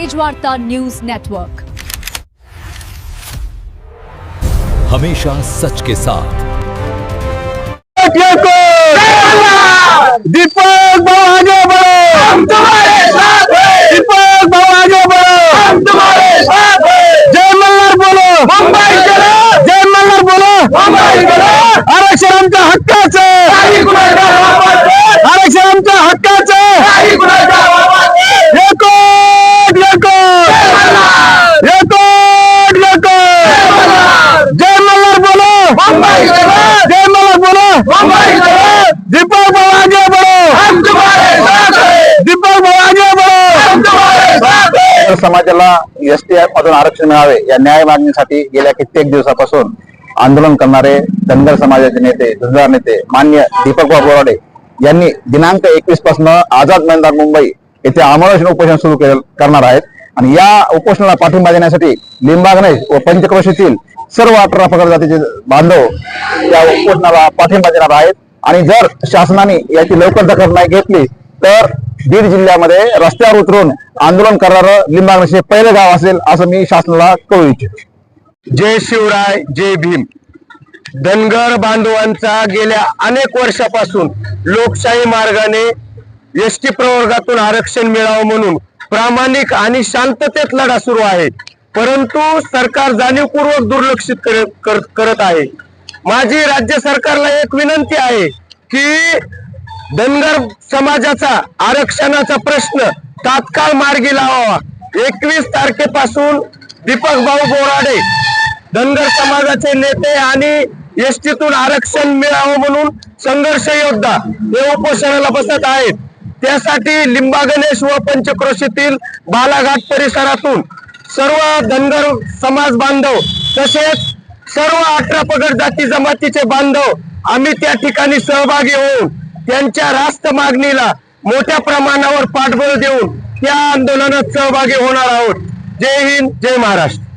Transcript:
Tejvarta news network. हमेशा सच के साथ। दीपक भाव आगे बढ़ो। हम तुम्हारे साथ हैं। दीपक भाव आगे बढ़ो। हम तुम्हारे साथ हैं। जय मल्हार बोलो। मुंबई चलो। जय मल्हार बोलो। मुंबई चलो। आरक्षण आमच्या हक्काचं जय बोलो! दीपक आगे दीपक आगे समाजाला एस टी मधून आरक्षण मिळावे या न्याय मागणीसाठी गेल्या कित्येक दिवसापासून आंदोलन करणारे धनगर समाजाचे नेते धुंदार नेते मान्य दीपकभाऊ बोराडे यांनी दिनांक एकवीसपासून आझाद मैदान मुंबई येथे आमरण उपोषण सुरू केलं- करणार आहेत. आणि या उपोषणाला पाठिंबा देण्यासाठी लिंबागणेश व पंचक्रोशीतील सर्व अठरा पगड जातीचे बांधव या उपोषणाला पाठिंबा देणार आहेत. आणि जर शासनाने याची लवकर दखल नाही घेतली तर बीड जिल्ह्यामध्ये रस्त्यावर उतरून आंदोलन करणारं लिंबागणेश पहिले पहिलं गाव असेल असं मी शासनाला कळू इच्छितो. जय शिवराय जय भीम. धनगर बांधवांचा गेल्या अनेक वर्षापासून लोकशाही मार्गाने एस टी प्रवर्गातून आरक्षण मिळावं म्हणून प्रामाणिक आणि शांततेत लढा सुरू आहे. परंतु सरकार जाणीवपूर्वक दुर्लक्षित कर- करत आहे. माझी राज्य सरकारला एक विनंती आहे की धनगर समाजाचा आरक्षणाचा प्रश्न तात्काळ मार्गी लावावा. एकवीस तारखेपासून दीपक भाऊ बोराडे धनगर समाजाचे नेते आणि एसटीतून आरक्षण मिळावं म्हणून संघर्ष योद्धा हे उपोषणाला बसत आहेत. त्यासाठी लिंबा गणेश व पंचक्रोशीतील बालाघाट परिसरातून सर्व धनगर समाज बांधव तसेच सर्व अठरा पगड जाती जमातीचे बांधव आम्ही त्या ठिकाणी सहभागी होऊन त्यांच्या रास्त मागणीला मोठ्या प्रमाणावर पाठबळ देऊन त्या आंदोलनात सहभागी होणार आहोत. जय हिंद जय महाराष्ट्र.